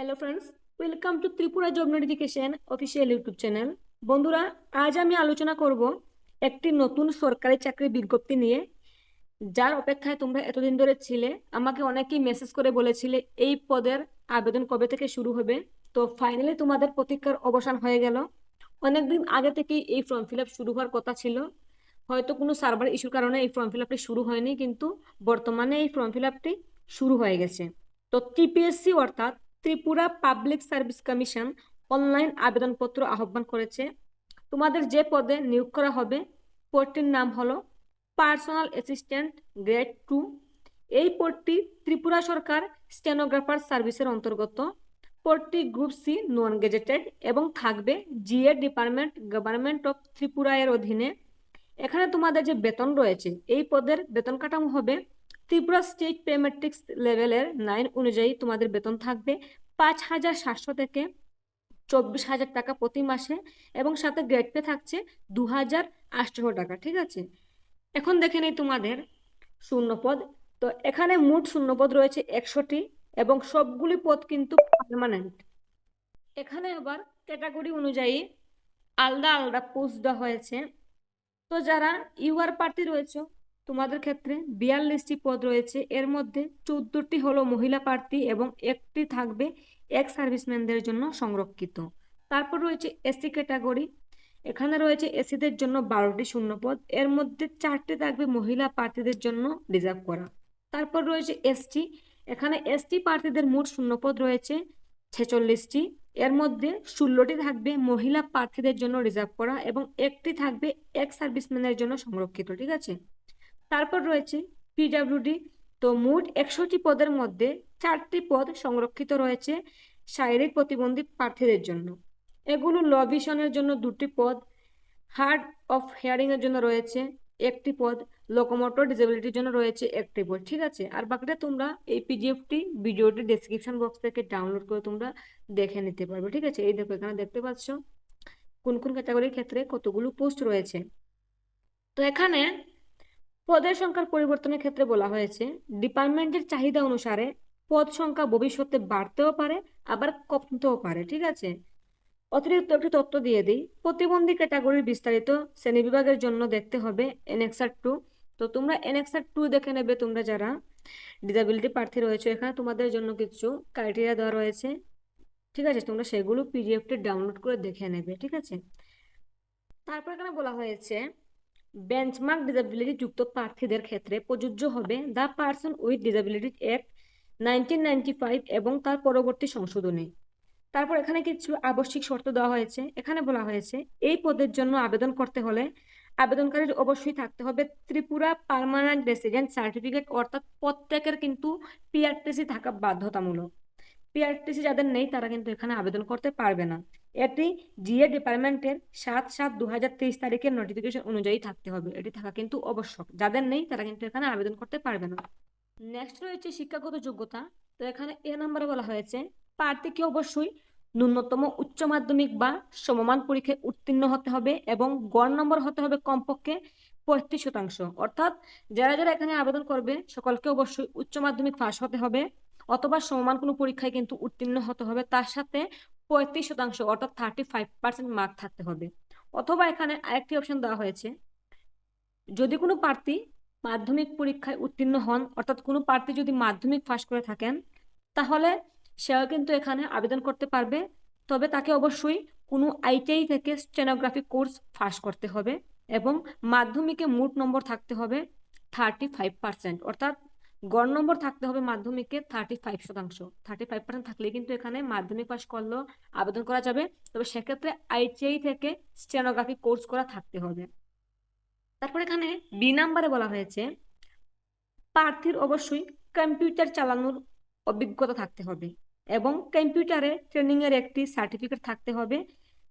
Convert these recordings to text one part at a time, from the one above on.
Hello friends welcome to Tripura job notification official YouTube channel বন্ধুরা, আজ আমি আলোচনা করব একটি নতুন সরকারি চাকরির বিজ্ঞপ্তি নিয়ে। যার অপেক্ষায় তোমরা এতদিন ধরে ছিলে, আমাকে অনেকেই মেসেজ করে বলেছিলে, এই পদের আবেদন কবে থেকে শুরু হবে? তো ফাইনালি তোমাদের প্রতীক্ষার অবসান হয়ে গেল। অনেকদিন আগে থেকেই এই ফর্ম ফিল আপ শুরু হওয়ার কথা ছিল। হয়তো কোনো সার্ভার ইস্যুর কারণে এই ফর্ম ফিল আপটি শুরু হয়নি, কিন্তু বর্তমানে এই ফর্ম ফিল আপটি শুরু হয়ে গেছে। তো টিপিএসসি অর্থাৎ Tripura public service commission online আবেদনপত্র আহ্বান করেছে। তোমাদের যে পদে নিয়োগ করা হবে, পদটির নাম হলো পার্সোনাল অ্যাসিস্ট্যান্ট গ্রেড টু। এই পদটি ত্রিপুরা সরকার স্টেনোগ্রাফার সার্ভিসের অন্তর্গত। পদটি গ্রুপ সি নন গেজেটেড এবং থাকবে GA department government of Tripura এর অধীনে। এখানে তোমাদের যে বেতন রয়েছে, এই পদের বেতন কাঠামো হবে ত্রিপুরা স্টেট পে ম্যাট্রিক্স লেভেলের নাইন অনুযায়ী তোমাদের বেতন থাকবে পাঁচ হাজার সাতশো থেকে চব্বিশ হাজার টাকা প্রতি মাসে এবং সাথে গ্রেড পে থাকছে দু হাজার আটশো টাকা, ঠিক আছে? এখন দেখে নেই তোমাদের শূন্যপদ। তো এখানে মোট শূন্যপদ রয়েছে একশোটি এবং সবগুলি পদ কিন্তু পার্মানেন্ট এখানে আবার ক্যাটাগরি অনুযায়ী আলাদা আলাদা পোস্ট দেওয়া হয়েছে। তো যারা ইউআর পার্টি রয়েছে তোমাদের ক্ষেত্রে বিয়াল্লিশটি পদ রয়েছে। এর মধ্যে চোদ্দটি হলো মহিলা প্রার্থী এবং একটি থাকবে এক্স সার্ভিসম্যানদের জন্য সংরক্ষিত। তারপর রয়েছে এসসি ক্যাটাগরি এখানে রয়েছে এসিদের জন্য বারোটি শূন্যপদ। এর মধ্যে চারটি থাকবে মহিলা প্রার্থীদের জন্য রিজার্ভ করা। তারপর রয়েছে এসটি। এখানে এসটি প্রার্থীদের মোট শূন্যপদ রয়েছে ছেচল্লিশটি। এর মধ্যে ষোলোটি থাকবে মহিলা প্রার্থীদের জন্য রিজার্ভ করা এবং একটি থাকবে এক্স সার্ভিসম্যানের জন্য সংরক্ষিত, ঠিক আছে? তারপর রয়েছে পিডাব্লিউডি তো মোট একশোটি পদের মধ্যে চারটি পদ সংরক্ষিত রয়েছে শারীরিক প্রতিবন্ধী প্রার্থীদের জন্য। এগুলো ল ভিশনের জন্য দুটি পদ হার্ড অফ হেয়ারিং এর জন্য রয়েছে একটি পদ লোকোমোটর ডিসেবিলিটির জন্য রয়েছে একটি পদ। ঠিক আছে? আর বাকিটা তোমরা এই পিডিএফটি ভিডিওটি ডেসক্রিপশন বক্স থেকে ডাউনলোড করে তোমরা দেখে নিতে পারবে। ঠিক আছে? এই দেখো, এখানে দেখতে পাচ্ছ কোন কোন ক্যাটাগরির ক্ষেত্রে কতগুলো পোস্ট রয়েছে। তো এখানে পদের সংখ্যার পরিবর্তনের ক্ষেত্রে বলা হয়েছে, ডিপার্টমেন্টের চাহিদা অনুসারে পদ সংখ্যা ভবিষ্যতে বাড়তেও পারে, আবার কমতেও পারে, ঠিক আছে? অতিরিক্ত একটি তথ্য দিয়ে দিই, প্রতিবন্ধী ক্যাটাগরির বিস্তারিত শ্রেণি বিভাগের জন্য দেখতে হবে এনএক্সার টু। তো তোমরা এনএক্সার টু দেখে নেবে, তোমরা যারা ডিজাবিলিটি প্রার্থী রয়েছে, এখানে তোমাদের জন্য কিছু ক্রাইটেরিয়া দেওয়া রয়েছে, ঠিক আছে? তোমরা সেগুলো পিডিএফটি ডাউনলোড করে দেখে নেবে, ঠিক আছে? তারপর এখানে বলা হয়েছে বেঞ্চমার্ক ডিসেবিলিটি যুক্ত প্রার্থীদের ক্ষেত্রে প্রযোজ্য হবে the person with disability act nineteen ninety five এবং তার পরবর্তী সংশোধনী। তারপর এখানে কিছু আবশ্যিক শর্ত দেওয়া হয়েছে। এখানে বলা হয়েছে, এই পদের জন্য আবেদন করতে হলে আবেদনকারীর অবশ্যই থাকতে হবে ত্রিপুরা পার্মানেন্ট রেসিডেন্ট সার্টিফিকেট, অর্থাৎ প্রত্যেকের কিন্তু পিআরটিসি থাকা বাধ্যতামূলক। পিআরটিসি যাদের নেই তারা কিন্তু এখানে আবেদন করতে পারবে না। এটি জিএ ডিপার্টমেন্টের সাত সাত দু হাজার তেইশ তারিখের নোটিফিকেশন অনুযায়ী থাকতে হবে। এটি থাকা কিন্তু আবশ্যক। যাদের নেই তারা কিন্তু এখানে আবেদন করতে পারবে না। নেক্সট রয়েছে শিক্ষাগত যোগ্যতা। তো এখানে এ নাম্বারে বলা হয়েছে প্রার্থীকে অবশ্যই ন্যূনতম উচ্চ মাধ্যমিক বা সমমান পরীক্ষায় উত্তীর্ণ হতে হবে এবং গড় নম্বর হতে হবে কমপক্ষে পঁয়ত্রিশ শতাংশ। অর্থাৎ যারা যারা এখানে আবেদন করবে, সকলকে অবশ্যই উচ্চ মাধ্যমিক পাস হতে হবে। অথবা সমমান কোনো পরীক্ষায় কিন্তু উত্তীর্ণ হতে হবে, তার সাথে পঁয়ত্রিশ শতাংশ অর্থাৎ থার্টি ফাইভ পার্সেন্ট মার্ক থাকতে হবে। অথবা এখানে আরেকটি অপশন দেওয়া হয়েছে, যদি কোনো প্রার্থী মাধ্যমিক পরীক্ষায় উত্তীর্ণ হন, অর্থাৎ কোনো প্রার্থী যদি মাধ্যমিক পাস করে থাকেন, তাহলে সেও কিন্তু এখানে আবেদন করতে পারবে, তবে তাকে অবশ্যই কোনো আইটিআই থেকে স্টেনোগ্রাফি কোর্স পাস করতে হবে এবং মাধ্যমিকে মোট নম্বর থাকতে হবে থার্টি ফাইভ পার্সেন্ট অর্থাৎ গড় নম্বর থাকতে হবে মাধ্যমিকে থার্টি ফাইভ শতাংশ। থার্টি ফাইভ পার্সেন্ট থাকলে কিন্তু এখানে মাধ্যমিক পাস করলেও আবেদন করা যাবে। তবে সেক্ষেত্রে আইটিআই থেকে স্টেনোগ্রাফি কোর্স করা থাকতে হবে। তারপর এখানে বি নাম্বারে বলা হয়েছে, প্রার্থীর অবশ্যই কম্পিউটার চালানোর অভিজ্ঞতা থাকতে হবে এবং কম্পিউটারে ট্রেনিং এর একটি সার্টিফিকেট থাকতে হবে,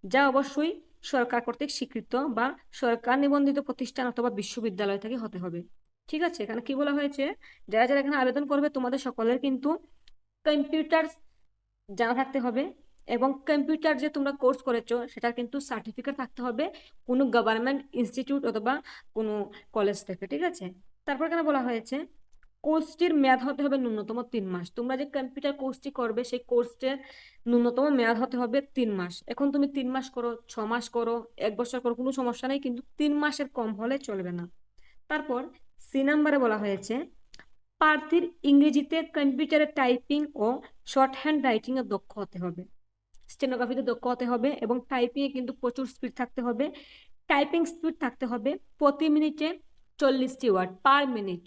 যা অবশ্যই সরকার কর্তৃক স্বীকৃত বা সরকার নিবন্ধিত প্রতিষ্ঠান অথবা বিশ্ববিদ্যালয় থেকে হতে হবে। ঠিক আছে? এখানে কি বলা হয়েছে? যারা যারা এখানে আবেদন করবে, তোমাদের সকলের কিন্তু কম্পিউটার জানা থাকতে হবে এবং কম্পিউটার যে তোমরা কোর্স করেছ, সেটার কিন্তু সার্টিফিকেট থাকতে হবে কোনো গভর্নমেন্ট ইনস্টিটিউট অথবা কোনো কলেজ থেকে, ঠিক আছে? তারপর এখানে বলা হয়েছে কোর্সটির মেয়াদ হতে হবে ন্যূনতম তিন মাস। তোমরা যে কম্পিউটার কোর্সটি করবে, সেই কোর্সটির ন্যূনতম মেয়াদ হতে হবে তিন মাস। এখন তুমি তিন মাস করো, ছ মাস করো, এক বছর করো, কোনো সমস্যা নেই, কিন্তু তিন মাসের কম হলে চলবে না। তারপর সি নাম্বারে বলা হয়েছে, প্রার্থীর ইংরেজিতে কম্পিউটারে টাইপিং ও শর্ট হ্যান্ড রাইটিং এ দক্ষ হতে হবে। স্টেনোগ্রাফিতে দক্ষ হতে হবে এবং টাইপিং এ কিন্তু প্রচুর স্পিড থাকতে হবে। টাইপিং স্পিড থাকতে হবে প্রতি মিনিটে চল্লিশটি ওয়ার্ড পার মিনিট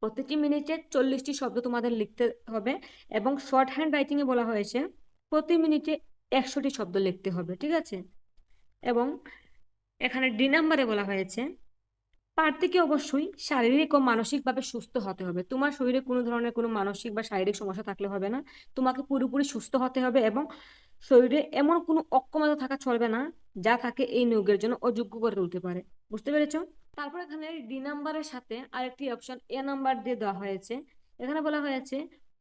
প্রতিটি মিনিটে চল্লিশটি শব্দ তোমাদের লিখতে হবে এবং শর্ট হ্যান্ড রাইটিং এ বলা হয়েছে প্রতি মিনিটে একশোটি শব্দ লিখতে হবে, ঠিক আছে? এবং এখানে ডি নাম্বারে বলা হয়েছে প্রার্থীকে অবশ্যই শারীরিক ও মানসিকভাবে সুস্থ হতে হবে। তোমার শরীরে কোনো ধরনের কোনো মানসিক বা শারীরিক সমস্যা থাকলে হবে না। তোমাকে পুরোপুরি সুস্থ হতে হবে এবং শরীরে এমন কোনো অক্ষমতা থাকা চলবে না যা তাকে এই নিয়োগের জন্য অযোগ্য করে তুলতে পারে। বুঝতে পেরেছ? তারপর এখানে ডি নাম্বারের সাথে আরেকটি অপশন এ নাম্বার দিয়ে দেওয়া হয়েছে। এখানে বলা হয়েছে,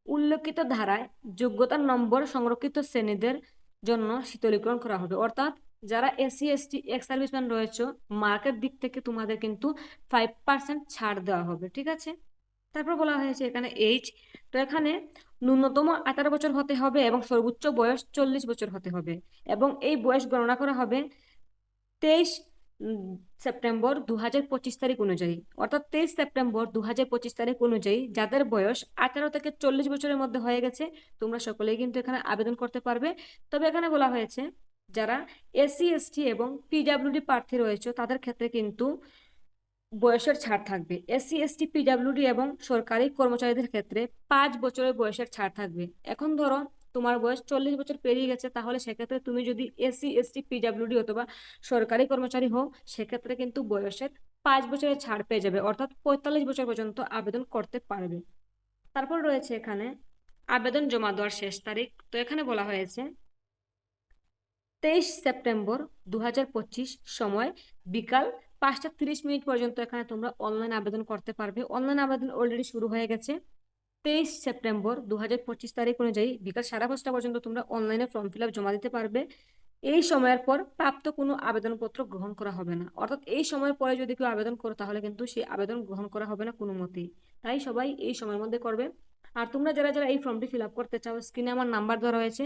উল্লেখিত ধারায় যোগ্যতার নম্বর সংরক্ষিত শ্রেণীদের জন্য শীতলীকরণ করা হবে। অর্থাৎ যারা এসসি এসটি এক্স সার্ভিসম্যান রয়েছে মার্কের দিক থেকে তোমাদের কিন্তু ফাইভ পার্সেন্ট ছাড় দেওয়া হবে, ঠিক আছে? তারপর বলা হয়েছে এখানে এইজ তো এখানে ন্যূনতম আঠারো বছর হতে হবে এবং সর্বোচ্চ বয়স চল্লিশ বছর হতে হবে এবং এই বয়স গণনা করা হবে তেইশ সেপ্টেম্বর দু হাজার পঁচিশ তারিখ অনুযায়ী। অর্থাৎ তেইশ সেপ্টেম্বর দু হাজার পঁচিশ তারিখ অনুযায়ী যাদের বয়স আঠারো থেকে চল্লিশ বছরের মধ্যে হয়ে গেছে, তোমরা সকলেই কিন্তু এখানে আবেদন করতে পারবে। তবে এখানে বলা হয়েছে যারা এসসি এসটি এবং পিডাব্লিউডি প্রার্থী রয়েছে, তাদের ক্ষেত্রে কিন্তু বয়সের ছাড় থাকবে। এসসি এসটি পিডাব্লিউডি এবং সরকারি কর্মচারীদের ক্ষেত্রে পাঁচ বছরের বয়সের ছাড় থাকবে। এখন ধরো তোমার বয়স চল্লিশ বছর পেরিয়ে গেছে, তাহলে সেক্ষেত্রে তুমি যদি এসসি এসটি পিডাব্লিউডি অথবা সরকারি কর্মচারী হও, সেক্ষেত্রে কিন্তু বয়সের পাঁচ বছরের ছাড় পেয়ে যাবে, অর্থাৎ পঁয়তাল্লিশ বছর পর্যন্ত আবেদন করতে পারবে। তারপর রয়েছে এখানে আবেদন জমা দেওয়ার শেষ তারিখ। তো এখানে বলা হয়েছে তেইশ সেপ্টেম্বর দু হাজার পঁচিশ সময় বিকাল পাঁচটা তিরিশ মিনিট পর্যন্ত এখানে তোমরা অনলাইন আবেদন করতে পারবে। অনলাইন আবেদন অলরেডি শুরু হয়ে গেছে। তেইশ সেপ্টেম্বর দুহাজার পঁচিশ তারিখ অনুযায়ী বিকাল সাড়ে পাঁচটা পর্যন্ত তোমরা অনলাইনে ফর্ম ফিল জমা দিতে পারবে। এই সময়ের পর প্রাপ্ত কোনো আবেদনপত্র গ্রহণ করা হবে না। অর্থাৎ এই সময়ের পরে যদি কেউ আবেদন করো, তাহলে কিন্তু সেই আবেদন গ্রহণ করা হবে না কোনো মতেই তাই সবাই এই সময়ের মধ্যে করবে। আর তোমরা যারা যারা এই ফর্মটি ফিল আপ করতে চাও স্ক্রিনে আমার নাম্বার দেওয়া রয়েছে।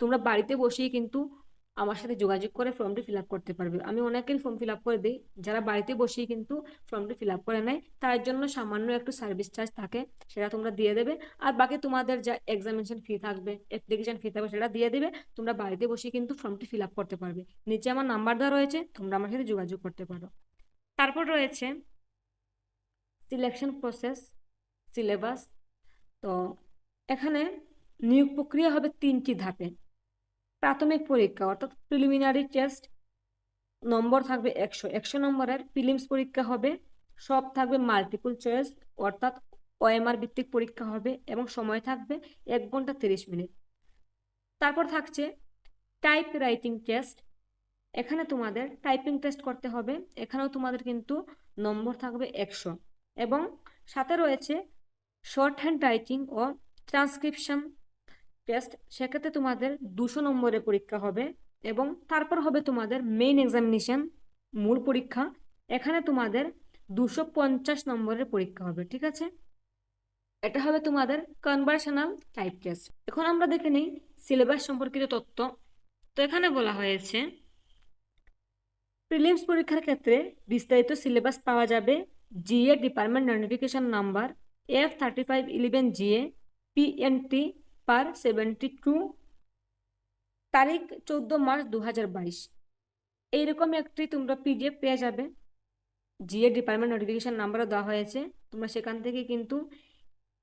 তোমরা বাড়িতে বসেই কিন্তু আমার সাথে যোগাযোগ করে ফর্মটি ফিল আপ করতে পারবে। আমি অনেকেরই ফর্ম ফিল আপ করে দিই। যারা বাড়িতে বসেই কিন্তু ফর্মটি ফিল আপ করে নেয়, তার জন্য সামান্য একটু সার্ভিস চার্জ থাকে, সেটা তোমরা দিয়ে দেবে। আর বাকি তোমাদের যা এক্সামিনেশন ফি থাকবে অ্যাপ্লিকেশন ফি থাকবে, সেটা দিয়ে দেবে। তোমরা বাড়িতে বসেই কিন্তু ফর্মটি ফিল আপ করতে পারবে। নিচে আমার নাম্বার দেওয়া রয়েছে, তোমরা আমার সাথে যোগাযোগ করতে পারো। তারপর রয়েছে সিলেকশন প্রসেস সিলেবাস তো এখানে নিয়োগ প্রক্রিয়া হবে তিনটি ধাপে। প্রাথমিক পরীক্ষা, অর্থাৎ প্রিলিমিনারি টেস্ট নম্বর থাকবে একশো। একশো নম্বরের প্রিলিমস পরীক্ষা হবে, সব থাকবে মাল্টিপল চয়েস অর্থাৎ ওএমআর ভিত্তিক পরীক্ষা হবে এবং সময় থাকবে এক ঘণ্টা তিরিশ মিনিট। তারপর থাকছে টাইপ রাইটিং টেস্ট এখানে তোমাদের টাইপিং টেস্ট করতে হবে, এখানেও তোমাদের কিন্তু নম্বর থাকবে একশো। এবং সাথে রয়েছে শর্ট হ্যান্ড রাইটিং ও ট্রান্সক্রিপশন টেস্ট সেক্ষেত্রে তোমাদের দুশো নম্বরের পরীক্ষা হবে এবং তারপর হবে তোমাদের মেইন এক্সামিনেশন মূল পরীক্ষা। এখানে তোমাদের দুশো পঞ্চাশ নম্বরের পরীক্ষা হবে, ঠিক আছে? এটা হবে তোমাদের কনভার্সনাল টাইপ টেস্ট এখন আমরা দেখে নিই সিলেবাস সম্পর্কিত তথ্য। তো এখানে বলা হয়েছে প্রিলিমস পরীক্ষার ক্ষেত্রে বিস্তারিত সিলেবাস পাওয়া যাবে GA department notification number F thirty five eleven GA PNT per seventy two তারিখ চোদ্দ মার্চ দু হাজার বাইশ। এইরকম একটি তোমরা পিডিএফ পেয়ে যাবে। জিএ ডিপার্টমেন্ট নোটিফিকেশন নাম্বারও দেওয়া হয়েছে। তোমরা সেখান থেকে কিন্তু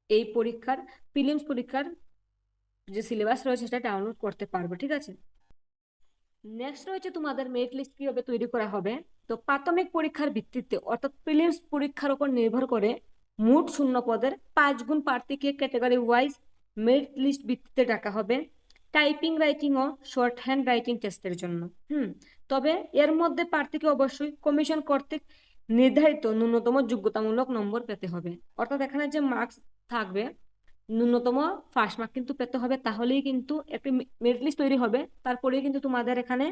এই পরীক্ষার প্রিলিমস পরীক্ষার যে সিলেবাস রয়েছে সেটা ডাউনলোড করতে পারবে, ঠিক আছে? নেক্সট রয়েছে তোমাদের মেরিট লিস্ট কীভাবে তৈরি করা হবে। তো প্রাথমিক পরীক্ষার ভিত্তিতে, অর্থাৎ প্রিলিমস পরীক্ষার উপর নির্ভর করে মোট শূন্য পদের পাঁচ গুণ প্রার্থীকে ক্যাটাগরি ওয়াইজ মেরিট লিস্ট ভিত্তিতে ডাকা হবে। টাইপিং রাইটিং ও শর্ট হ্যান্ড রাইটিং টেস্টের জন্য। হুম, তবে এর মধ্যে প্রার্থীকে অবশ্যই কমিশন কর্তৃক নির্ধারিত ন্যূনতম যোগ্যতামূলক নম্বর পেতে হবে। অর্থাৎ এখানে যে মার্কস থাকবে, ন্যূনতম ফার্স্ট মার্ক কিন্তু পেতে হবে। তাহলেই কিন্তু একটি মেরিট লিস্ট তৈরি হবে। তারপরেই কিন্তু তোমাদের এখানে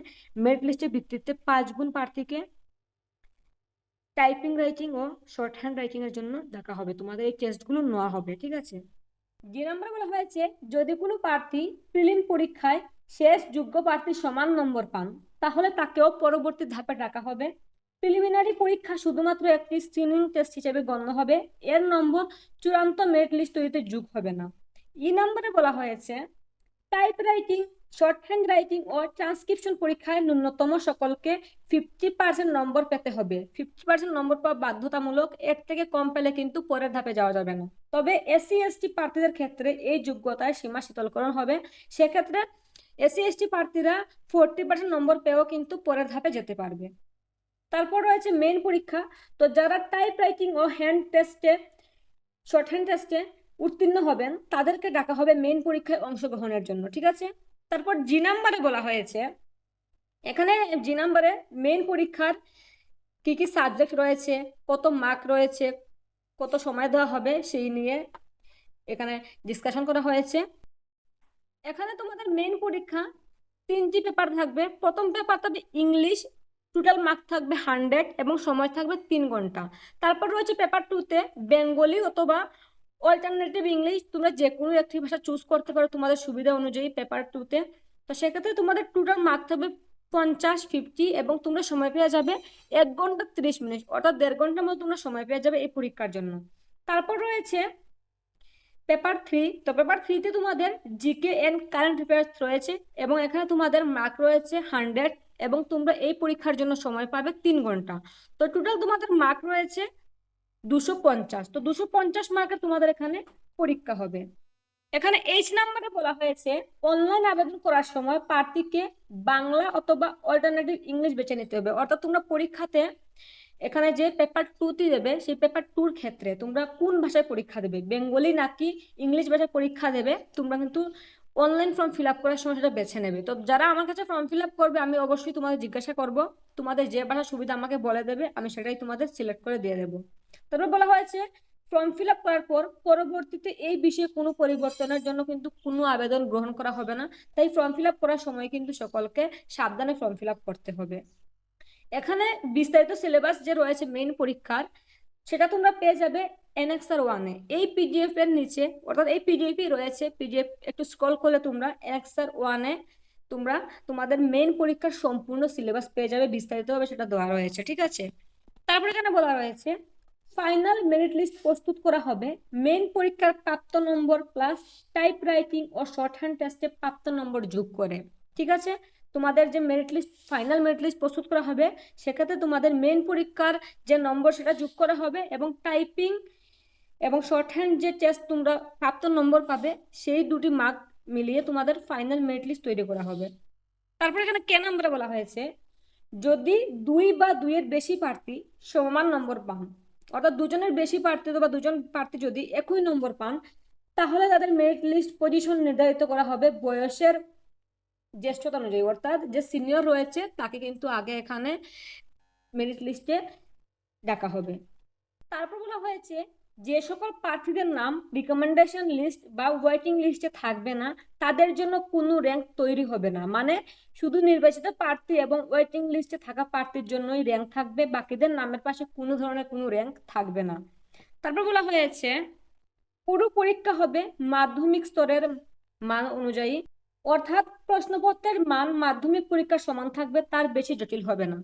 মেরিট লিস্টের ভিত্তিতে পাঁচ গুণ প্রার্থীকে টাইপিং রাইটিং ও শর্ট হ্যান্ড রাইটিং এর জন্য দেখা হবে। তোমাদের এই টেস্টগুলো নেওয়া হবে, ঠিক আছে? যে বলা হয়েছে, যদি কোনো প্রার্থী প্রিলিম পরীক্ষায় শেষ যোগ্য প্রার্থীর সমান নম্বর পান, তাহলে তাকেও পরবর্তী ধাপে ডাকা হবে। প্রিলিমিনারি পরীক্ষা শুধুমাত্র একটি স্ক্রিনিং টেস্ট হিসেবে গণ্য হবে, এর নম্বর চূড়ান্ত মেরিট লিস্ট তৈরিতে যোগ হবে না। ই নম্বরে বলা হয়েছে type writing shorthand writing ও ট্রান্সক্রিপশন পরীক্ষায় ন্যূনতম সকলকে ফিফটি পার্সেন্ট নম্বর পেতে হবে। ফিফটি পার্সেন্ট নম্বর পাওয়া বাধ্যতামূলক, এর থেকে কম পেলে কিন্তু পরের ধাপে যাওয়া যাবে না। তবে এসসি এসটি প্রার্থীদের ক্ষেত্রে এই যোগ্যতায় সীমা শীতলকরণ হবে। সেক্ষেত্রে এসসি এসটি প্রার্থীরা ফোরটি পার্সেন্ট নম্বর পেয়েও কিন্তু পরের ধাপে যেতে পারবে। তারপর রয়েছে মেইন পরীক্ষা। তো যারা টাইপ রাইটিং ও হ্যান্ড টেস্টে শর্ট হ্যান্ড টেস্টে উত্তীর্ণ হবেন, তাদেরকে ডাকা হবে মেইন পরীক্ষায় অংশগ্রহণের জন্য, ঠিক আছে? তারপর জি নাম্বারে বলা হয়েছে। এখানে জি নাম্বারে মেইন পরীক্ষার কি কি সাবজেক্ট রয়েছে, কত মার্ক রয়েছে কত সময় দেওয়া হবে সেই নিয়ে এখানে ডিসকাশন করা হয়েছে। এখানে তোমাদের মেইন পরীক্ষা তিনটি পেপার থাকবে। প্রথম পেপার থাকবে ইংলিশ টোটাল মার্ক থাকবে হান্ড্রেড এবং সময় থাকবে তিন ঘণ্টা। তারপর রয়েছে পেপার টুতে বেঙ্গলি অথবা অল্টারনেটিভ ইংলিশ তোমরা যে কোনো একটি ভাষা চুজ করতে পারো তোমাদের সুবিধা অনুযায়ী পেপার টুতে তো। সেক্ষেত্রে তোমাদের টোটাল মার্ক থাকবে পঞ্চাশ ফিফটি এবং তোমরা সময় পেয়ে যাবে এক ঘণ্টা তিরিশ মিনিট, অর্থাৎ দেড় ঘণ্টার মতো তোমরা সময় পেয়ে যাবে এই পরীক্ষার জন্য। তারপর রয়েছে পেপার থ্রি তো পেপার থ্রিতে তোমাদের জিকে এন্ড কারেন্ট অ্যাফেয়ার্স রয়েছে এবং এখানে তোমাদের মার্ক রয়েছে হান্ড্রেড এবং তোমরা এই পরীক্ষার জন্য সময় পাবে তিন ঘণ্টা। তো টোটাল তোমাদের মার্ক রয়েছে দুশো পঞ্চাশ, তো দুশো পঞ্চাশ মার্কের তোমাদের এখানে পরীক্ষা হবে। এখানে এইচ নাম্বারে বলা হয়েছে, অনলাইন আবেদন করার সময় প্রার্থীকে বাংলা অথবা অল্টারনেটিভ ইংলিশ বেছে নিতে হবে। অর্থাৎ তোমরা পরীক্ষাতে এখানে যে পেপার টুটি দেবে, সেই পেপার টুর ক্ষেত্রে তোমরা কোন ভাষায় পরীক্ষা দেবে? বেঙ্গলি নাকি ইংলিশ ভাষায় পরীক্ষা দেবে, তোমরা কিন্তু অনলাইন ফর্ম ফিল আপ করার সময় সেটা বেছে নেবে। তো যারা আমার কাছে ফর্ম ফিল আপ করবে, আমি অবশ্যই তোমাদের জিজ্ঞাসা করব, তোমাদের যে ভাষা সুবিধা আমাকে বলে দেবে, আমি সেটাই তোমাদের সিলেক্ট করে দিয়ে দেবো। তারপর বলা হয়েছে ফর্ম ফিল আপ করার পর পরবর্তীতে এই বিষয়ে কোনো পরিবর্তনের জন্য কিন্তু কোনো আবেদন গ্রহণ করা হবে না। তাই ফর্ম ফিল আপ করার সময় কিন্তু সকলকে সাবধানে ফর্ম ফিল আপ করতে হবে। এখানে বিস্তারিত সিলেবাস যে রয়েছে মেইন পরীক্ষার, সেটা তোমরা পেয়ে যাবে এনএক্সআর ওয়ানে এই পিডিএফ এর নিচে, অর্থাৎ এই পিডিএফই রয়েছে পিডিএফ একটু স্ক্রল করলে তোমরা এনএক্সআর ওয়ানে তোমরা তোমাদের মেইন পরীক্ষার সম্পূর্ণ সিলেবাস পেয়ে যাবে, বিস্তারিতভাবে সেটা দেওয়া রয়েছে, ঠিক আছে? তারপরে এখানে বলা রয়েছে ফাইনাল মেরিট লিস্ট প্রস্তুত করা হবে। মেন পরীক্ষার প্রাপ্ত নম্বর প্লাস টাইপ রাইটিং ও শর্ট হ্যান্ড টেস্টে প্রাপ্ত নম্বর যোগ করে। ঠিক আছে? তোমাদের যে merit list, final merit list প্রস্তুত করা হবে, সেক্ষেত্রে তোমাদের মেন পরীক্ষার যে নম্বর, সেটা যোগ করা হবে এবং টাইপিং এবং শর্ট হ্যান্ড যে টেস্ট তোমরা প্রাপ্ত নম্বর পাবে, সেই দুটি মার্ক মিলিয়ে তোমাদের ফাইনাল মেরিট লিস্ট তৈরি করা হবে। তারপর এখানে কে নাম্বারে বলা হয়েছে? যদি দুই বা দুইয়ের বেশি প্রার্থী সমান নম্বর পান অর্থাৎ দুজনের বেশি প্রার্থী বা দুজন প্রার্থী যদি একই নম্বর পান, তাহলে তাদের মেরিট লিস্ট পজিশন নির্ধারিত করা হবে বয়সের জ্যেষ্ঠতা অনুযায়ী। অর্থাৎ যে সিনিয়র রয়েছে, তাকে কিন্তু আগে এখানে মেরিট লিস্টে ডাকা হবে। তারপর বলা হয়েছে যে সকল প্রার্থীদের নাম রিকমেন্ডেশন লিস্ট বা ওয়েটিং লিস্টে থাকবে না, তাদের জন্য কোনো র্যাঙ্ক তৈরি হবে না। মানে শুধু নির্বাচিত প্রার্থী এবং ওয়েটিং লিস্টে থাকা প্রার্থীর জন্যই র্যাঙ্ক থাকবে, বাকিদের নামের পাশে কোনো ধরনের কোনো র্যাঙ্ক থাকবে না। তারপর বলা হয়েছে, পুরো পরীক্ষা হবে মাধ্যমিক স্তরের মান অনুযায়ী। অর্থাৎ প্রশ্নপত্রের মান মাধ্যমিক পরীক্ষার সমান থাকবে, তার বেশি জটিল হবে না।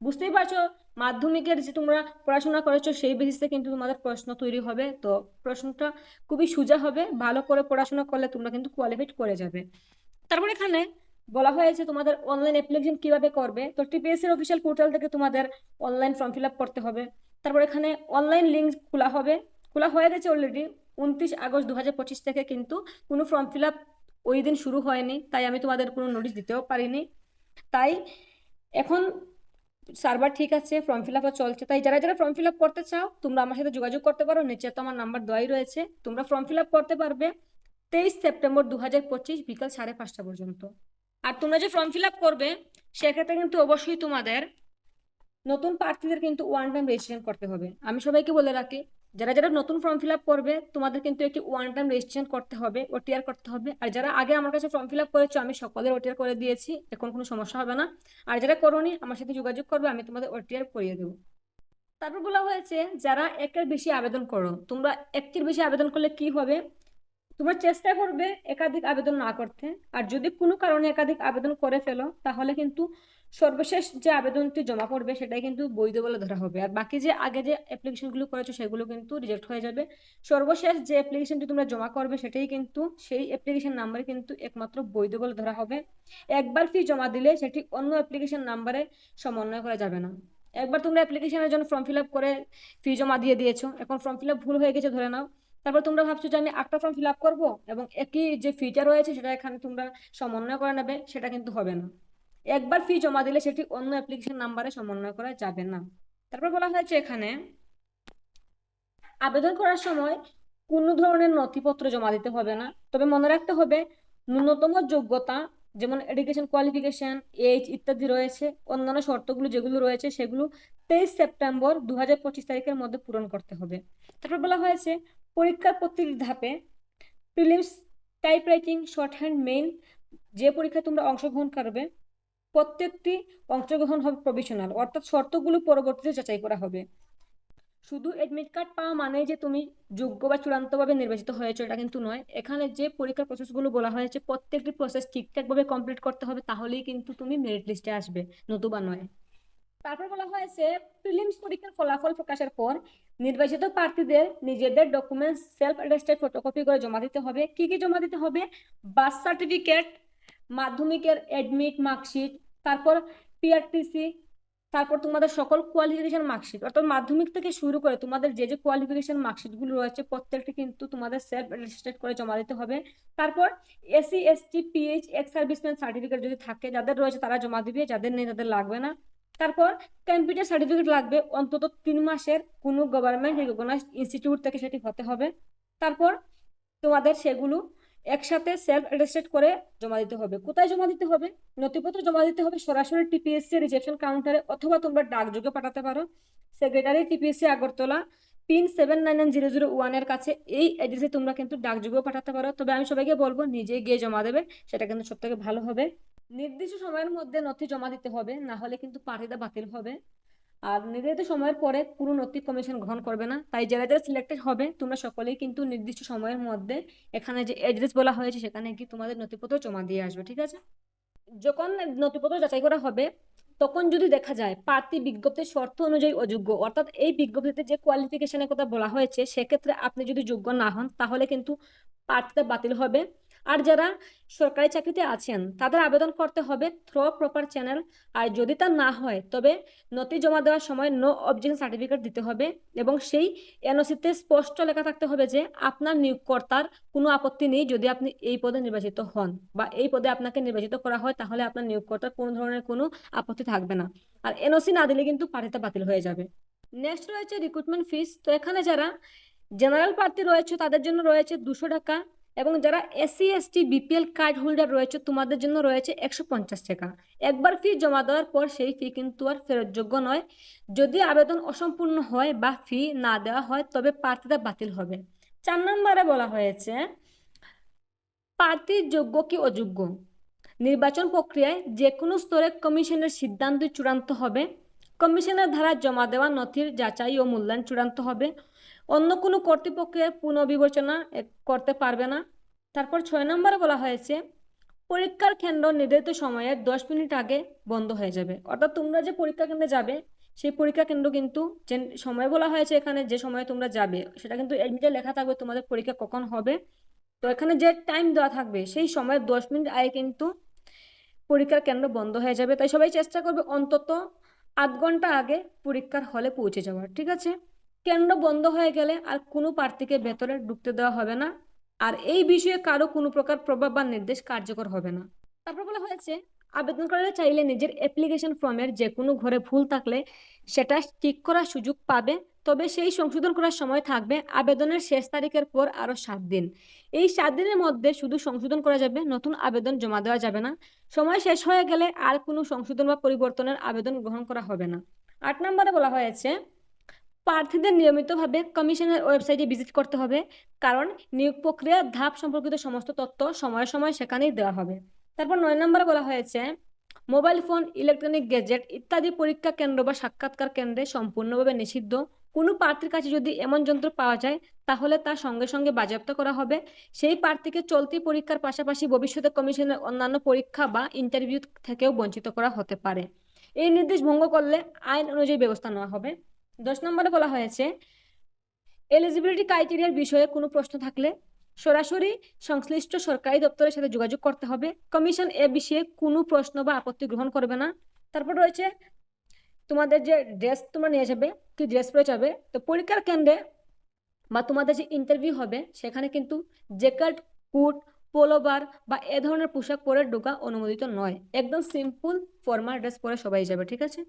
বুঝতেই পারছ? মাধ্যমিকের যে তোমরা পড়াশোনা করেছ, সেই বেসিসে কিন্তু তোমাদের প্রশ্ন তৈরি হবে। তো প্রশ্নটা খুবই সোজা হবে, ভালো করে পড়াশোনা করলে তোমরা কিন্তু কোয়ালিফাইড করে যাবে। তারপর এখানে বলা হয়েছে তোমাদের অনলাইন অ্যাপ্লিকেশন কীভাবে করবে? তো টিপিএসসি এর অফিসিয়াল পোর্টাল থেকে তোমাদের অনলাইন ফর্ম ফিল আপ করতে হবে। তারপর এখানে অনলাইন লিঙ্ক খোলা হবে। খোলা হয়ে গেছে অলরেডি উনত্রিশ আগস্ট দু হাজার পঁচিশ থেকে কিন্তু কোনো ফর্ম ফিল আপ ওই দিন শুরু হয়নি। তাই আমি তোমাদের কোনো নোটিশ দিতেও পারিনি। তাই এখন সার্ভার ঠিক আছে ফর্ম ফিল আপ চলছে। তাই যারা যারা ফর্ম ফিল আপ করতে চাও, তোমরা আমার সাথে যোগাযোগ করতে পারো। নিচে তো আমার নাম্বার দেওয়াই রয়েছে। তোমরা ফর্ম ফিল আপ করতে পারবে তেইশ সেপ্টেম্বর দু হাজার পঁচিশ বিকাল সাড়ে পাঁচটা পর্যন্ত। আর তোমরা যে ফর্ম ফিল আপ করবে, সেক্ষেত্রে কিন্তু অবশ্যই তোমাদের নতুন প্রার্থীদের কিন্তু ওয়ান টাইম রেজিস্ট্রেশন করতে হবে। আমি সবাইকে বলে রাখি যারা যারা নতুন ফর্ম ফিল আপ করবে, তোমাদের কিন্তু একটি ওয়ান টাইম রেজিস্ট্রেশন করতে হবে ওটিআর করতে হবে। আর যারা আগে আমার কাছে ফর্ম ফিল আপ করেছ, আমি সকলের ওটিআর করে দিয়েছি, এখন কোনো সমস্যা হবে না। আর যারা করোনি, আমার সাথে যোগাযোগ করবে, আমি তোমাদের ওটিআর করিয়ে দেবো। তারপর বলা হয়েছে, যারা একের বেশি আবেদন করো, তোমরা একটির বেশি আবেদন করলে কি হবে? তোমরা চেষ্টা করবে একাধিক আবেদন না করতে। আর যদি কোনো কারণে একাধিক আবেদন করে ফেলো, তাহলে কিন্তু সর্বশেষ যে আবেদনটি জমা পড়বে সেটাই কিন্তু বৈধ বলে ধরা হবে। আর বাকি যে আগে যে অ্যাপ্লিকেশনগুলো করেছ সেগুলো কিন্তু রিজেক্ট হয়ে যাবে। সর্বশেষ যে অ্যাপ্লিকেশনটি তোমরা জমা করবে সেটাই কিন্তু সেই অ্যাপ্লিকেশন নাম্বারে কিন্তু একমাত্র বৈধ বলে ধরা হবে। একবার ফি জমা দিলে সেটি অন্য অ্যাপ্লিকেশন নাম্বারে সমন্বয় করা যাবে না। একবার তোমরা অ্যাপ্লিকেশনের জন্য ফর্ম ফিল আপ করে ফি জমা দিয়ে দিয়েছ, এখন ফর্ম ফিল আপ ভুল হয়ে গেছে ধরে নাও। তারপর তোমরা ভাবছ যে আমি একটা ফর্ম ফিল আপ করব এবং একই যে ফিটা রয়েছে সেটা এখানে তোমরা সমন্বয় করে নেবে, সেটা কিন্তু হবে না। একবার ফি জমা দিলে সেটি অন্য অ্যাপ্লিকেশন নাম্বারে সমন্বয় করা যাবে না। তারপর বলা হয়েছে এখানে, আবেদন করার সময় কোনো ধরনের নথিপত্র জমা দিতে হবে না। তবে মনে রাখতে হবে, ন্যূনতম যোগ্যতা যেমন এডুকেশন কোয়ালিফিকেশন এজ ইত্যাদি রয়েছে, অন্যান্য শর্তগুলো যেগুলো রয়েছে সেগুলো তেইশ সেপ্টেম্বর দু হাজার পঁচিশ তারিখের মধ্যে পূরণ করতে হবে। তারপর বলা হয়েছে, পরীক্ষার প্রতিটি ধাপে prelims type writing shorthand main যে পরীক্ষায় তোমরা অংশগ্রহণ করবে প্রত্যেকটি অংশগ্রহণ হবে প্রভিশনাল অর্থাৎ শর্তগুলো পরবর্তীতে যাচাই করা হবে। শুধু এডমিট কার্ড পাওয়া মানে যে তুমি যোগ্য বা চূড়ান্তভাবে নির্বাচিত হয়েছো, এটা কিন্তু নয়। এখানে যে পরীক্ষার প্রসেসগুলো বলা হয়েছে, প্রত্যেকটি প্রসেস ঠিকঠাকভাবে কমপ্লিট করতে হবে, তাহলেই কিন্তু তুমি মেরিট লিস্টে আসবে, নতুবা নয়। তারপর বলা হয়েছে প্রিলিমস পরীক্ষার ফলাফল প্রকাশের পর নির্বাচিত প্রার্থীদের নিজেদের ডকুমেন্টস সেলফ অ্যাটেস্টেড ফটোকপি করে জমা দিতে হবে। কি কি জমা দিতে হবে? বার্থ সার্টিফিকেট মাধ্যমিকের অ্যাডমিট মার্কশিট তারপর পিআরটিসি তারপর তোমাদের সকল কোয়ালিফিকেশন মার্কশিট অর্থাৎ মাধ্যমিক থেকে শুরু করে তোমাদের যে যে কোয়ালিফিকেশন মার্কশিটগুলো রয়েছে, প্রত্যেকটি কিন্তু তোমাদের সেলফ অ্যাটেস্টেড করে জমা দিতে হবে। তারপর SC ST PH ex serviceman certificate যদি থাকে, যাদের রয়েছে তারা জমা দিবে, যাদের নেই তাদের লাগবে না। তারপর কম্পিউটার সার্টিফিকেট লাগবে, অন্তত তিন মাসের কোনো গভর্নমেন্ট রিকগনাইজড ইনস্টিটিউট থেকে সেটি হতে হবে। তারপর তোমাদের সেগুলো একসাথে সেলফ অ্যাটেস্টেড করে জমা দিতে হবে। কোথায় জমা দিতে হবে? নথিপত্র জমা দিতে হবে সরাসরি টিপিএসসি রিসেপশন কাউন্টারে অথবা তোমরা ডাকযোগে পাঠাতে পারো। Secretary TPSC Agartala pin seven nine nine zero zero ওয়ানের কাছে এই অ্যাড্রেসে তোমরা কিন্তু ডাকযোগেও পাঠাতে পারো। তবে আমি সবাইকে বলব নিজে গিয়ে জমা দেবে, সেটা কিন্তু সব থেকে ভালো হবে। নির্দিষ্ট সময়ের মধ্যে নথি জমা দিতে হবে, না হলে কিন্তু প্রার্থীতা বাতিল হবে। আর নির্ধারিত সময়ের পরে পুরো নথি কমিশন গ্রহণ করবে না। তাই যারা যারা সিলেক্টেড হবে, তোমরা সকলেই কিন্তু নির্দিষ্ট সময়ের মধ্যে এখানে যে অ্যাড্রেস বলা হয়েছে, সেখানে কি তোমাদের নথিপত্র জমা দিয়ে আসবে, ঠিক আছে? যখন নথিপত্র যাচাই করা হবে, তখন যদি দেখা যায় প্রার্থী বিজ্ঞপ্তির শর্ত অনুযায়ী অযোগ্য, অর্থাৎ এই বিজ্ঞপ্তিতে যে কোয়ালিফিকেশনের কথা বলা হয়েছে, সেক্ষেত্রে আপনি যদি যোগ্য না হন, তাহলে কিন্তু প্রার্থীতা বাতিল হবে। আর যারা সরকারি চাকরিতে আছেন, তাদের আবেদন করতে হবে থ্রো প্রপার চ্যানেল আর যদি তা না হয়, তবে নথি জমা দেওয়ার সময় নো অবজেকশন সার্টিফিকেট দিতে হবে এবং সেই এনওসিতে স্পষ্ট লেখা থাকতে হবে যে আপনার নিয়োগকর্তার কোনো আপত্তি নেই যদি আপনি এই পদে নির্বাচিত হন বা এই পদে আপনাকে নির্বাচিত করা হয়, তাহলে আপনার নিয়োগকর্তার কোনো ধরনের কোনো আপত্তি থাকবে না। আর এনওসি না দিলে কিন্তু প্রার্থিতা বাতিল হয়ে যাবে। নেক্সট রয়েছে রিক্রুটমেন্ট ফিস তো এখানে যারা জেনারেল প্রার্থী রয়েছে, তাদের জন্য রয়েছে দুশো টাকা। এবং যারা SC ST BPL card holder রয়েছে, তোমাদের জন্য রয়েছে একশো পঞ্চাশ টাকা। একবার ফি জমা দেওয়ার পর সেই ফি কিন্তু আর ফেরতযোগ্য নয়। যদি আবেদন অসম্পূর্ণ হয় বা ফি না দেওয়া হয়, তবে প্রার্থীতা বাতিল হবে। চার নম্বরে বলা হয়েছে, প্রার্থীর যোগ্য কি অযোগ্য? নির্বাচন প্রক্রিয়ায় যে কোনো স্তরে কমিশনের সিদ্ধান্ত চূড়ান্ত হবে। কমিশনের ধারা জমা দেওয়া নথির যাচাই ও মূল্যায়ন চূড়ান্ত হবে। অন্য কোনো কর্তৃপক্ষের পুনর্বিবেচনা করতে পারবে না। তারপর ছয় নম্বরে বলা হয়েছে, পরীক্ষার কেন্দ্র নির্ধারিত সময়ের দশ মিনিট আগে বন্ধ হয়ে যাবে। অর্থাৎ তোমরা যে পরীক্ষা কেন্দ্রে যাবে, সেই পরীক্ষা কেন্দ্র কিন্তু যে সময় বলা হয়েছে এখানে, যে সময়ে তোমরা যাবে, সেটা কিন্তু এডমিটে লেখা থাকবে তোমাদের পরীক্ষা কখন হবে। তো এখানে যে টাইম দেওয়া থাকবে, সেই সময়ের দশ মিনিট আগে কিন্তু পরীক্ষার কেন্দ্র বন্ধ হয়ে যাবে। তাই সবাই চেষ্টা করবে অন্তত আধ ঘণ্টা আগে পরীক্ষার হলে পৌঁছে যাওয়ার, ঠিক আছে? কেন্দ্র বন্ধ হয়ে গেলে আর কোনো প্রার্থীকে ভেতরে ঢুকতে দেওয়া হবে না। আর এই বিষয়ে কারও কোনো প্রকার প্রভাব বা নির্দেশ কার্যকর হবে না। তারপর বলা হয়েছে আবেদনকারীরা চাইলে নিজের অ্যাপ্লিকেশন ফর্মের যে কোনো ঘরে ভুল থাকলে সেটা ঠিক করার সুযোগ পাবে। তবে সেই সংশোধন করার সময় থাকবে আবেদনের শেষ তারিখের পর আরও সাত দিন। এই সাত দিনের মধ্যে শুধু সংশোধন করা যাবে, নতুন আবেদন জমা দেওয়া যাবে না। সময় শেষ হয়ে গেলে আর কোনো সংশোধন বা পরিবর্তনের আবেদন গ্রহণ করা হবে না। আট নম্বরে বলা হয়েছে প্রার্থীদের নিয়মিতভাবে কমিশনের ওয়েবসাইটে ভিজিট করতে হবে, কারণ নিয়োগ প্রক্রিয়ার ধাপ সম্পর্কিত সমস্ত তথ্য সময়ে সময়ে সেখানেই দেওয়া হবে। তারপর নয় নম্বরে বলা হয়েছে, মোবাইল ফোন, ইলেকট্রনিক গ্যাজেট ইত্যাদি পরীক্ষা কেন্দ্র বা সাক্ষাৎকার কেন্দ্রে সম্পূর্ণভাবে নিষিদ্ধ। কোনো প্রার্থীর কাছে যদি এমন যন্ত্র পাওয়া যায়, তাহলে তা সঙ্গে সঙ্গে বাজেয়াপ্ত করা হবে। সেই প্রার্থীকে চলতি পরীক্ষার পাশাপাশি ভবিষ্যতে কমিশনের অন্যান্য পরীক্ষা বা ইন্টারভিউ থেকেও বঞ্চিত করা হতে পারে। এই নির্দেশ ভঙ্গ করলে আইন অনুযায়ী ব্যবস্থা নেওয়া হবে। দশ নম্বরে বলা হয়েছে এলিজিবিলিটি ক্রাইটেরিয়ার বিষয়ে কোনো প্রশ্ন থাকলে সরাসরি সংশ্লিষ্ট সরকারি দপ্তরের সাথে যোগাযোগ করতে হবে। কমিশন এ বিষয়ে কোনো প্রশ্ন বা আপত্তি গ্রহণ করবে না। তারপর রয়েছে, তোমাদের যে ড্রেস তোমরা নিয়ে যাবে, কি ড্রেস পরে যাবে, তো পরীক্ষার কেন্দ্রে বা তোমাদের যে ইন্টারভিউ হবে, সেখানে কিন্তু জ্যাকেট কুট পোলোবার বা এ ধরনের পোশাক পরে ঢোকা অনুমোদিত নয়। একদম সিম্পল ফর্মাল ড্রেস পরে সবাই যাবে, ঠিক আছে?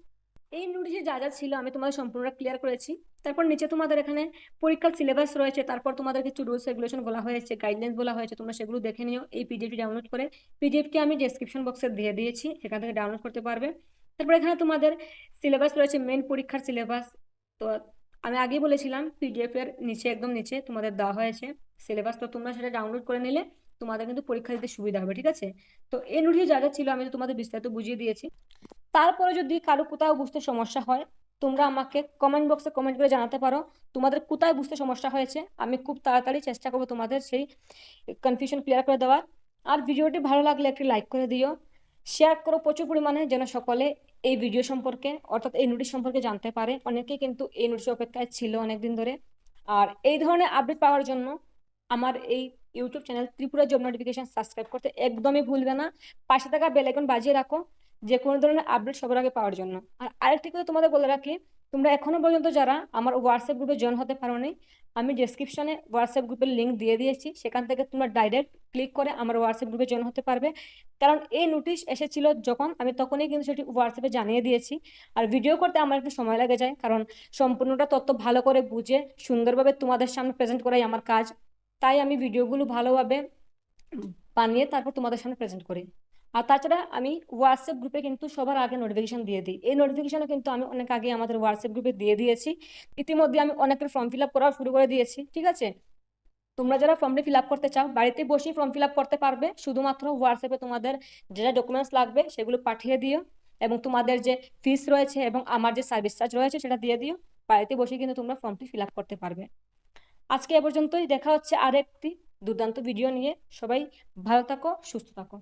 এই নোটিশে যা যা ছিল আমি তোমাদের সম্পূর্ণ ক্লিয়ার করেছি। তারপর নিচে তোমাদের এখানে পরীক্ষার সিলেবাস রয়েছে, তারপর তোমাদের কিছু রুলস রেগুলেশন বলা হয়েছে গাইডলাইন্স বলা হয়েছে, তোমরা সেগুলো দেখে নিও। এই পিডিএফটি ডাউনলোড করে পিডিএফটি আমি ডেসক্রিপশন বক্সে দিয়ে দিয়েছি, সেখান থেকে ডাউনলোড করতে পারবে। তারপর এখানে তোমাদের সিলেবাস রয়েছে মেন পরীক্ষার সিলেবাস তো আমি আগেই বলেছিলাম পিডিএফ এর নিচে একদম নিচে তোমাদের দেওয়া হয়েছে সিলেবাস তো তোমরা সেটা ডাউনলোড করে নিলে তোমাদের কিন্তু পরীক্ষা দিতে সুবিধা হবে, ঠিক আছে? তো এই নোটিশে যা যা ছিল আমি তোমাদের বিস্তারিত বুঝিয়ে দিয়েছি। তারপরে যদি কারও কোথাও বুঝতে সমস্যা হয়, তোমরা আমাকে কমেন্ট বক্সে কমেন্ট করে জানাতে পারো। তোমাদের কোথায় বুঝতে সমস্যা হয়েছে, আমি খুব তাড়াতাড়ি চেষ্টা করব তোমাদের সেই কনফিউশন ক্লিয়ার করে দেওয়ার। আর ভিডিওটি ভালো লাগলে একটি লাইক করে দিও। শেয়ার করো প্রচুর পরিমাণে, যেন সকলে এই ভিডিও সম্পর্কে, অর্থাৎ এই নোটিশ সম্পর্কে জানতে পারে। অনেকেই কিন্তু এই নোটিশের অপেক্ষায় ছিল অনেকদিন ধরে। আর এই ধরনের আপডেট পাওয়ার জন্য আমার এই YouTube channel Tripura job notification subscribe করতে একদমই ভুলবে না। পাশে থাকা বেল আইকন বাজিয়ে রাখো। যে কোনো ধরনের আপডেট সবার আগে পাওয়ার জন্য। আর আরেকটি কথা তোমাদের বলে রাখি, তোমরা এখনও পর্যন্ত যারা আমার হোয়াটসঅ্যাপ গ্রুপে জয়েন হতে পারোনি, আমি ডেসক্রিপশনে হোয়াটসঅ্যাপ গ্রুপের লিঙ্ক দিয়ে দিয়েছি। সেখান থেকে তোমরা ডাইরেক্ট ক্লিক করে আমার হোয়াটসঅ্যাপ গ্রুপে জয়েন হতে পারবে। কারণ এই নোটিশ এসেছিল যখন আমি তখনই কিন্তু সেটি হোয়াটসঅ্যাপে জানিয়ে দিয়েছি। আর ভিডিও করতে আমার একটু সময় লেগে যায়, কারণ সম্পূর্ণটা তথ্য ভালো করে বুঝে, সুন্দরভাবে তোমাদের সামনে প্রেজেন্ট করাই আমার কাজ। তাই আমি ভিডিওগুলো ভালোভাবে বানিয়ে তারপর তোমাদের সামনে প্রেজেন্ট করি। আর তাছাড়া আমি হোয়াটসঅ্যাপ গ্রুপে কিন্তু সবার আগে নোটিফিকেশন দিয়ে দিই। এই নোটিফিকেশনও কিন্তু আমি অনেক আগে আমাদের হোয়াটসঅ্যাপ গ্রুপে দিয়ে দিয়েছি। ইতিমধ্যে আমি অনেকের ফর্ম ফিল আপ করাও শুরু করে দিয়েছি, ঠিক আছে? তোমরা যারা ফর্মটি ফিল আপ করতে চাও বাড়িতে বসেই ফর্ম ফিল আপ করতে পারবে। শুধুমাত্র হোয়াটসঅ্যাপে তোমাদের যেটা ডকুমেন্টস লাগবে সেগুলো পাঠিয়ে দিও এবং তোমাদের যে ফিস রয়েছে এবং আমার যে সার্ভিস চার্জ রয়েছে সেটা দিয়ে দিও। বাড়িতে বসে কিন্তু তোমরা ফর্মটি ফিল আপ করতে পারবে। আজকে এ পর্যন্তই। দেখা হচ্ছে আর একটি দুর্দান্ত ভিডিও নিয়ে। সবাই ভালো থাকো, সুস্থ থাকো।